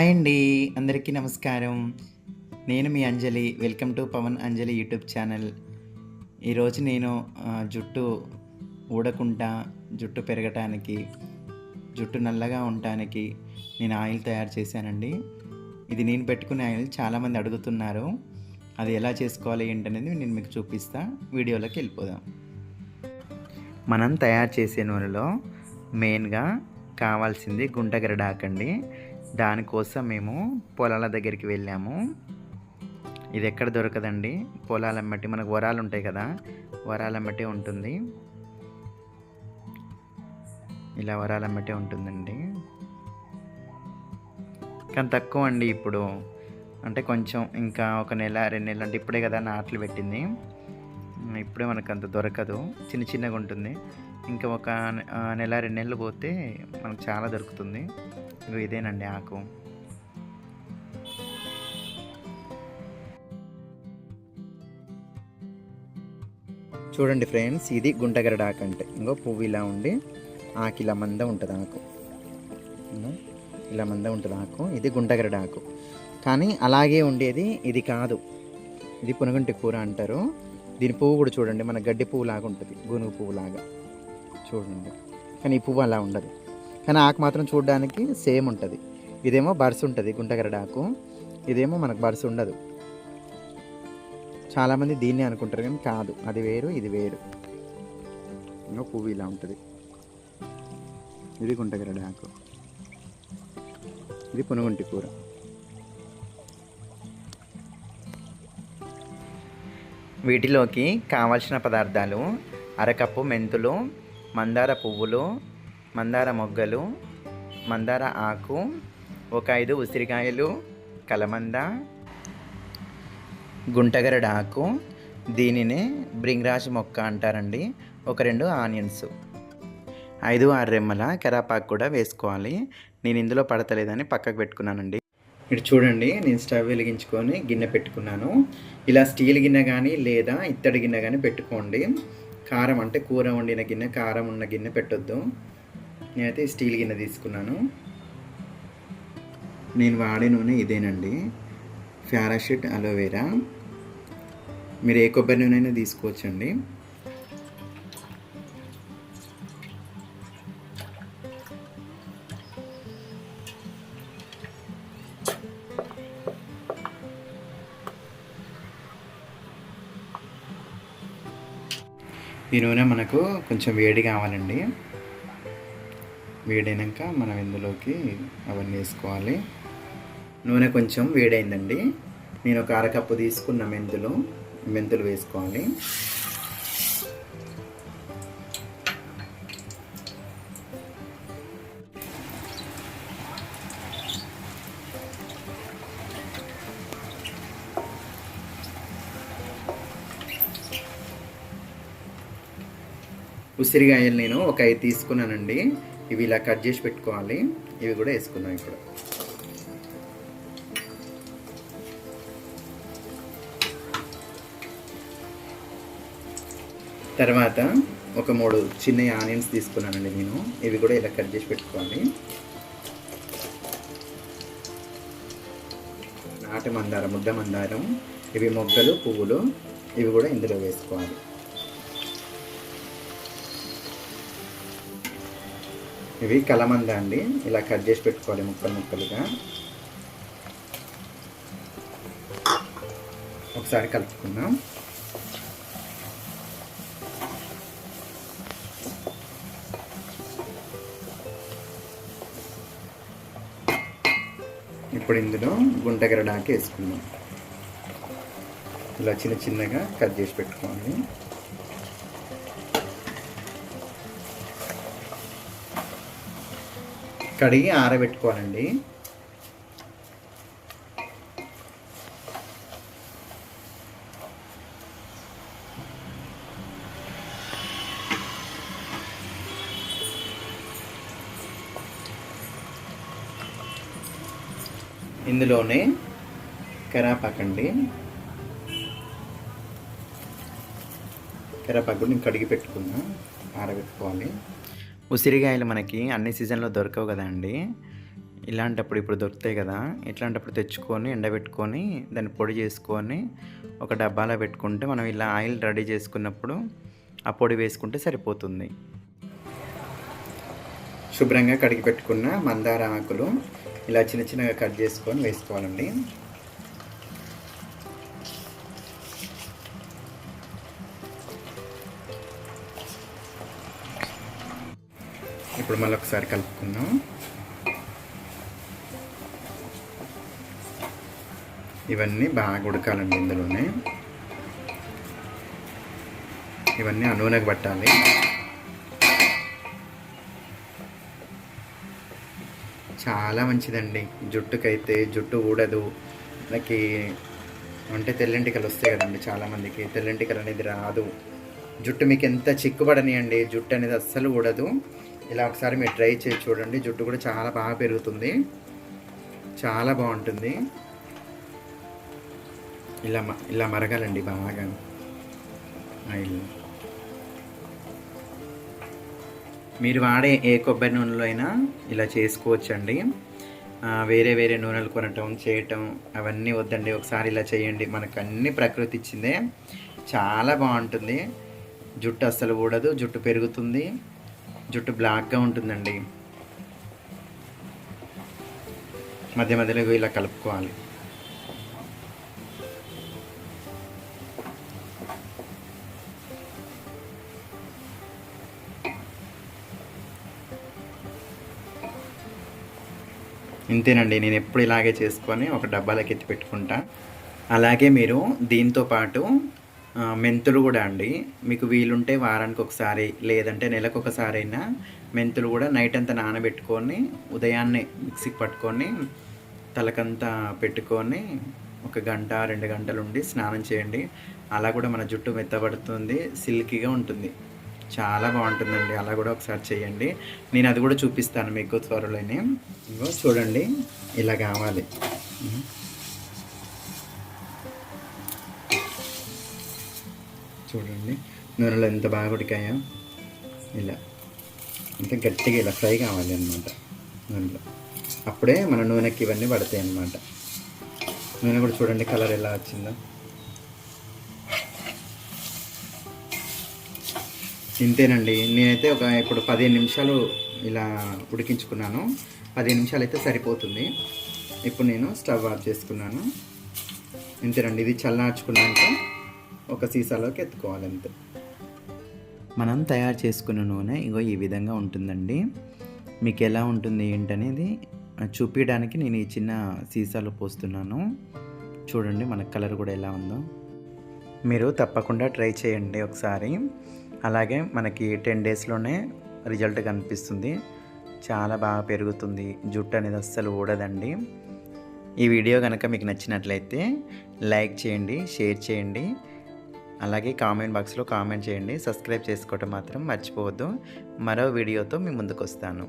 Hi అండి అందరికీ నమస్కారం. నేను మీ Anjali welcome to Pavan Anjali YouTube channel. ఈరోజు నేను జుట్టు ఊడకుండా జుట్టు పెరగటానికి జుట్టు నల్లగా ఉండటానికి నేను ఆయిల్ తయారు చేశానండి. ఇది నేను పెట్టుకునే ఆయిల్ చాలామంది అడుగుతున్నారు. అది ఎలా చేసుకోవాలి ఏంటనేది నేను మీకు చూపిస్తా. వీడియోలోకి వెళ్ళిపోదాం. మనం తయారు చేసే నూనెలో మెయిన్గా కావాల్సింది గుంటగరడాకండి దానికోసం మేము పొలాల దగ్గరికి వెళ్ళాము. ఇది ఎక్కడ దొరకదండి? పొలాల మట్టి మనకు వరాలు ఉంటాయి కదా? వరాల మట్టి ఉంటుంది. ఇలా వరాల మట్టి ఉంటుందండి. కానీ తక్కువ అండి ఇప్పుడు. అంటే కొంచెం ఇంకా ఒక నెల రెండు నెలలు అంటే ఇప్పుడే కదా నాట్లు పెట్టింది. ఇప్పుడే మనకు అంత దొరకదు. చిన్న చిన్నగా ఉంటుంది. ఇంకా ఒక నెల రెండు నెలలు పోతే మనకు చాలా దొరుకుతుంది. ఇగో ఇదేనండి ఆకు. చూడండి ఫ్రెండ్స్ ఇది గుంటగరడ ఆకు అంటే. ఇంకో పువ్వు ఇలా ఉండి ఆకు ఇలా మంద ఉంటుంది ఆకు. ఇలా మంద ఉంటుంది ఆకు. ఇది గుంటగరడ ఆకు. కానీ అలాగే ఉండేది ఇది కాదు. ఇది పునగంటి కూర అంటారు. దీని పువ్వు కూడా చూడండి మన గడ్డి పువ్వు లాగా ఉంటుంది. గునుగు పువ్వు లాగా చూడండి. కానీ ఈ పువ్వు అలా ఉండదు. కానీ ఆకు మాత్రం చూడడానికి సేమ్ ఉంటుంది. ఇదేమో బర్స్ ఉంటుంది గుంటగరడ ఆకు. ఇదేమో మనకు బర్స్ ఉండదు. చాలామంది దీన్నే అనుకుంటారు కానీ కాదు. అది వేరు ఇది వేరు. ఇంకా పువ్వు ఇలా ఉంటుంది. ఇది గుంటగరడ ఆకు. ఇది పునుగుంటి కూర. వీటిలోకి కావలసిన పదార్థాలు అరకప్పు మెంతులు మందార పువ్వులు మందార మొగ్గలు మందార ఆకు ఒక ఐదు ఉసిరికాయలు కలమంద గుంటగరడ ఆకు దీనిని బ్రింగ్రాజ్ మొక్క అంటారండి. ఒక రెండు ఆనియన్స్. ఐదు ఆరు రెమ్మల కరాపాకు కూడా వేసుకోవాలి. నేను ఇందులో పడతలేదని పక్కకు పెట్టుకున్నానండి. ఇటు చూడండి నేను స్టవ్ వెలిగించుకొని గిన్నె పెట్టుకున్నాను. ఇలా స్టీల్ గిన్నె కానీ లేదా ఇత్తడి గిన్నె కానీ పెట్టుకోండి. కారం అంటే కూర వండిన గిన్నె కారం ఉన్న గిన్నె పెట్టొద్దు. నేనైతే స్టీల్ గిన్నె తీసుకున్నాను. నేను వాడే నూనె ఇదేనండి. Parachute aloe vera. మీరు ఏ కొబ్బరి నూనె అయినా తీసుకోవచ్చండి. ఈ నూనె మనకు కొంచెం వేడి కావాలండి. వేడైనాక మనం ఇందులోకి అవన్నీ వేసుకోవాలి. నూనె కొంచెం వేడైందండి. నేను ఒక అరకప్పు తీసుకున్న మెంతులు మెంతులు వేసుకోవాలి. ఉసిరికాయలు నేను ఒక ఐదు తీసుకున్నానండి. ఇవి ఇలా కట్ చేసి పెట్టుకోవాలి. ఇవి కూడా వేసుకున్నాం ఇప్పుడు. తర్వాత ఒక మూడు చిన్న ఆనియన్స్ తీసుకున్నానండి నేను. ఇవి కూడా ఇలా కట్ చేసి పెట్టుకోవాలి. నాటు మందారం ముద్ద మందారం ఇవి మొగ్గలు పువ్వులు ఇవి కూడా ఇందులో వేసుకోవాలి. ఇవి కలమంద అండి. ఇలా కట్ చేసి పెట్టుకోవాలి ముక్కలు ముక్కలుగా. ఒకసారి కలుపుకుందాం. ఇప్పుడు ఇందులో గుంటగరడాకి వేసుకుందాం. ఇలా చిన్న చిన్నగా కట్ చేసి పెట్టుకోండి కడిగి ఆరబెట్టుకోవాలండి. ఇందులోనే కరాపాకండి. కరాపాకు నేను కడిగి పెట్టుకున్నా ఆరబెట్టుకోవాలి. ఉసిరికాయలు మనకి అన్ని సీజన్లో దొరకవు కదండి. ఇలాంటప్పుడు ఇప్పుడు దొరుకుతాయి కదా. ఇట్లాంటప్పుడు తెచ్చుకొని ఎండబెట్టుకొని దాన్ని పొడి చేసుకొని ఒక డబ్బాలో పెట్టుకుంటే మనం ఇలా ఆయిల్ రెడీ చేసుకున్నప్పుడు ఆ పొడి వేసుకుంటే సరిపోతుంది. శుభ్రంగా కడిగి పెట్టుకున్న మందార ఆకులు ఇలా చిన్న చిన్నగా కట్ చేసుకొని వేసుకోవాలండి. ఇప్పుడు మళ్ళీ ఒకసారి కలుపుకుందాం. ఇవన్నీ బాగా ఉడకాలండి ఇందులోనే. ఇవన్నీ ఆ నూనెకు పట్టాలి. చాలా మంచిదండి. జుట్టుకైతే జుట్టు ఊడదు. మనకి అంటే తెల్లంటికలు వస్తాయి కదండి చాలామందికి తెల్లంటికలు అనేది రాదు. జుట్టు మీకు ఎంత చిక్కుపడనియండి జుట్టు అనేది అస్సలు ఊడదు. ఇలా ఒకసారి మీరు ట్రై చేసి చూడండి. జుట్టు కూడా చాలా బాగా పెరుగుతుంది. చాలా బాగుంటుంది. ఇలా మ- ఇలా మరగాలండి బాగా. ఆయిల్ మీరు వాడే ఏ కొబ్బరి నూనెలో అయినా ఇలా చేసుకోవచ్చండి. వేరే వేరే నూనెలు కొనటం చేయటం అవన్నీ వద్దండి. ఒకసారి ఇలా చేయండి. మనకు అన్ని ప్రకృతి ఇచ్చిందే. చాలా బాగుంటుంది. జుట్టు అస్సలు ఊడదు. జుట్టు పెరుగుతుంది. జుట్టు బ్లాక్గా ఉంటుందండి. మధ్య మధ్యలో ఇలా కలుపుకోవాలి. ఇంతేనండి నేను ఎప్పుడు ఇలాగే చేసుకొని ఒక డబ్బాలోకి ఎత్తి పెట్టుకుంటా. అలాగే మీరు దీంతో పాటు మెంతులు కూడా అండి. మీకు వీలుంటే వారానికి ఒకసారి లేదంటే నెలకు ఒకసారి అయినా మెంతులు కూడా నైట్ అంతా నానబెట్టుకొని ఉదయాన్నే మిక్సీకి పట్టుకొని తలకంతా పెట్టుకొని ఒక గంట రెండు గంటలు ఉండి స్నానం చేయండి. అలా కూడా మన జుట్టు మెత్తబడుతుంది సిల్కీగా ఉంటుంది. చాలా బాగుంటుందండి. అలా కూడా ఒకసారి చేయండి. నేను అది కూడా చూపిస్తాను మీకు త్వరలోనే. ఇంకో చూడండి ఇలా కావాలి. చూడండి. నూనెలో ఎంత బాగా ఉడికాయో. ఇలా. ఇంకా గట్టిగా ఇలా ఫ్రై కావాలి అనమాట నూనెలో. అప్పుడే మన నూనెకి ఇవన్నీ పడతాయి అన్నమాట. నూనె కూడా చూడండి కలర్ ఎలా వచ్చిందో. ఇంతేనండి. నేనైతే ఒక ఇప్పుడు పదిహేను నిమిషాలు ఇలా ఉడికించుకున్నాను. పదిహేను నిమిషాలు అయితే సరిపోతుంది. ఇప్పుడు నేను స్టవ్ ఆఫ్ చేసుకున్నాను. ఇంతేనండి. ఇది చల్లార్చుకున్నాక ఒక సీసాలోకి ఎత్తుకోవాలి అంతే మనం తయారు చేసుకున్న నూనె ఇగో ఈ విధంగా ఉంటుందండి. మీకు ఎలా ఉంటుంది ఏంటనేది చూపించడానికి నేను ఈ చిన్న సీసాలో పోస్తున్నాను. చూడండి మన కలర్ కూడా ఎలా ఉందో. మీరు తప్పకుండా ట్రై చేయండి ఒకసారి. అలాగే మనకి టెన్ డేస్లోనే రిజల్ట్ కనిపిస్తుంది. చాలా బాగా పెరుగుతుంది. జుట్టు అనేది అస్సలు ఊడదండి. ఈ వీడియో కనుక మీకు నచ్చినట్లయితే లైక్ చేయండి షేర్ చేయండి. అలాగే కామెంట్ బాక్స్లో కామెంట్ చేయండి. సబ్స్క్రైబ్ చేసుకోవటం మాత్రం మర్చిపోవద్దు. మరో వీడియోతో మీ ముందుకు వస్తాను